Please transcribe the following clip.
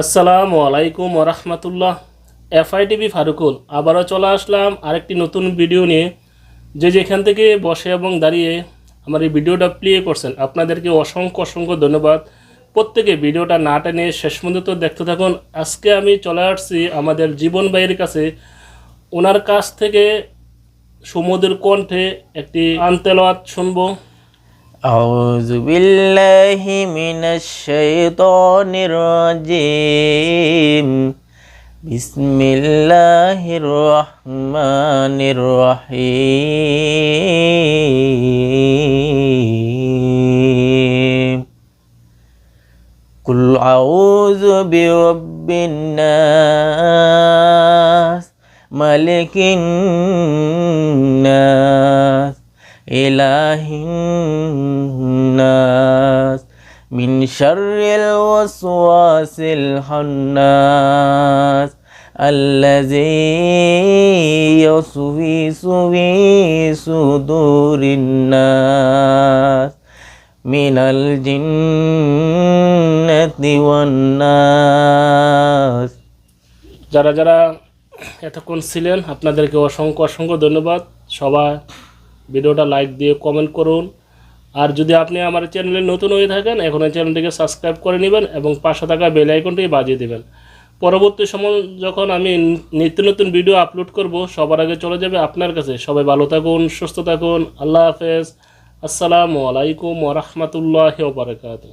আসসালামু আলাইকুম ওরহমতুল্লাহ এফআইটিভি ফারুকুল, আবারও চলে আসলাম আরেকটি নতুন ভিডিও নিয়ে। যে যেখান থেকে বসে এবং দাঁড়িয়ে আমার এই ভিডিওটা প্লে করছেন, আপনাদেরকে অসংখ্য অসংখ্য ধন্যবাদ। প্রত্যেকে ভিডিওটা না টেনে শেষ পর্যন্ত দেখতে থাকুন। আজকে আমি চলে আসছি আমাদের জীবন ভাইয়ের কাছে। ওনার কাছ থেকে সমুদ্রের কণ্ঠে একটি আন্তেলাত শুনবো أعوذ بالله من الشيطان الرجيم بسم الله الرحمن الرحيم قل أعوذ برب الناس ملك الناس إله الناس من شر الوسواس الخناس الذي يوسوس في صدور الناس من الجنة والناس যারা যারা এতক্ষণ ছিলেন, আপনাদেরকে অসংখ্য অসংখ্য ধন্যবাদ। সবাই ভিডিওটা লাইক দিয়ে কমেন্ট করুন। আর যদি আপনি আমার চ্যানেলে নতুন হয়ে থাকেন এখন এই চ্যানেলটিকে সাবস্ক্রাইব করে নেবেন এবং পাশে থাকা বেল আইকনটি বাজিয়ে দেবেন। পরবর্তী সময় যখন আমি নিত্য নতুন ভিডিও আপলোড করব, সবার আগে চলে যাবে আপনার কাছে। সবাই ভালো থাকুন, সুস্থ থাকুন। আল্লাহ হাফেজ। আসসালামু আলাইকুম ওরহমতুল্লাহ বারকাত